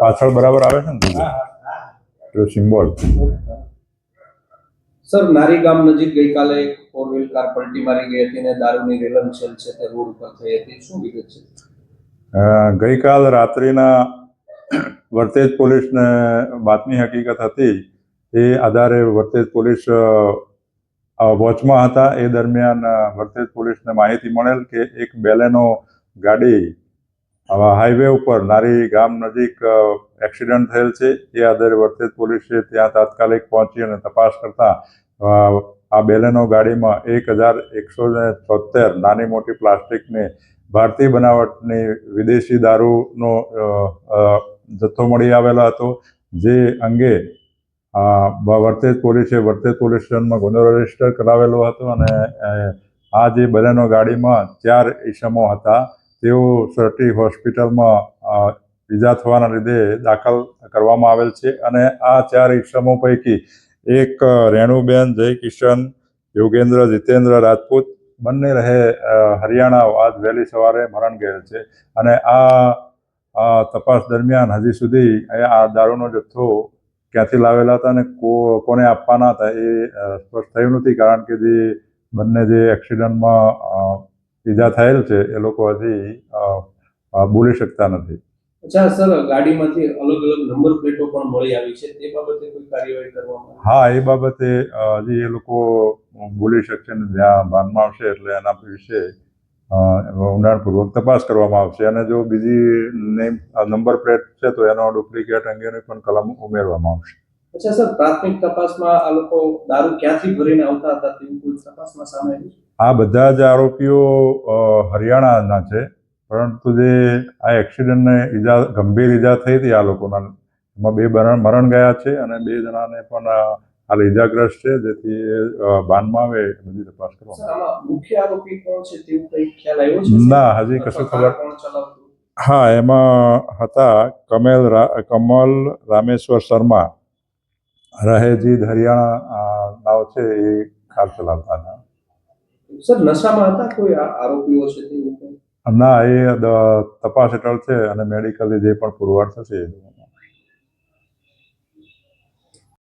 પાછળ બરાબર આવે છે ને તો સિમ્બોલ. સર નારી ગામ નજીક ગઈકાલે એક ફોર વ્હીલ કાર પલટી મારી ગઈ હતી અને દારૂની રેલમછેલ છે તે રોડ ઉપર થઈ હતી. શું વિગત છે? ગઈકાલ રાત્રિના વર્તેજ પોલીસને બાતમી હકીકત હતી. એ આધારે વર્તેજ પોલીસ વોચમાં હતા. એ દરમિયાન વર્તેજ પોલીસને માહિતી મળેલ કે એક બેલેનો ગાડી હાઈવે ઉપર નારી ગામ નજીક એક્સિડન્ટ થયેલ છે. એ આધારે વર્તેજ પોલીસે ત્યાં તાત્કાલિક પહોંચી અને તપાસ કરતા આ બેલેનો ગાડીમાં એક હજાર એકસો ને છોતેર નાની મોટી પ્લાસ્ટિકની ભારતીય બનાવટની વિદેશી દારૂનો જથ્થો મળી આવેલો હતો. જે અંગે વર્તેજ પોલીસે વર્તેજ પોલીસ સ્ટેશનમાં ગુનો રજિસ્ટર કરાવેલો હતો અને આ જે બલેનો ગાડીમાં ચાર ઈસમો હતા. તેઓ સરટી હોસ્પિટલમાં ઈજા થવાના લીધે દાખલ કરવામાં આવેલ છે અને આ ચાર ઈસમો પૈકી એક રેણુબેન જય કિશન યોગેન્દ્ર, જીતેન્દ્ર રાજપૂત, બંને રહે હરિયાણા આજ વહેલી સવારે મરણ ગયેલ છે. અને આ તપાસ દરમિયાન હજી સુધી આ દારૂનો જથ્થો ક્યાંથી લાવેલા હતા અને કોને આપવાના હતા એ સ્પષ્ટ થયું નથી કારણ કે જે બંને જે એક્સિડન્ટમાં ઈજા થયેલ છે એ લોકો હજી બોલી શકતા નથી. અચ્છા સર ગાડીમાંથી અલગ અલગ નંબર પ્લેટો પણ મળી આવી છે તે બાબતે કોઈ કાર્યવાહી કરવામાં હા એ બાબતે હજી એ લોકો બોલી શકશે ને જ્યાં ભાનમાં આવશે એટલે એના વિશે અ, ઊંડાણપૂર્વક તપાસ કરવામાં આવશે. અને જો બીજી નેમ નંબર પ્લેટ છે તો એનો ડુપ્લિકેટ અંગેની પણ કલમ ઉમેરવામાં આવશે. અચ્છા સર પ્રાથમિક તપાસમાં આ લોકો દારૂ ક્યાંથી ભરીને આવતા હતા તેવું કોઈ તપાસમાં સામે આવ્યું? આ બધા જ આરોપીઓ હરિયાણાના છે. પરંતુ જે આ એક્સિડન્ટને ઈજા ગંભીર ઈજા થઈ હતી આ લોકોના એમાં બે મરણ મરણ ગયા છે અને બે જણાને પણ હાલ ઈજાગ્રસ્ત છે. જેથી બાનમાં આવે બધી તપાસ કરવામાં ના હજી કશું ખબર હા એમાં હતા કમેલ કમલ રામેશ્વર શર્મા. રહેજીદ હરિયાણા નાવ છે એ કાર ચલાવતા હતા. સર, નશામાં હતા કોઈ આરોપીઓ છે તેવું ના, એ તપાસ હેઠળ છે અને મેડિકલી જે પણ પુરવાર થશે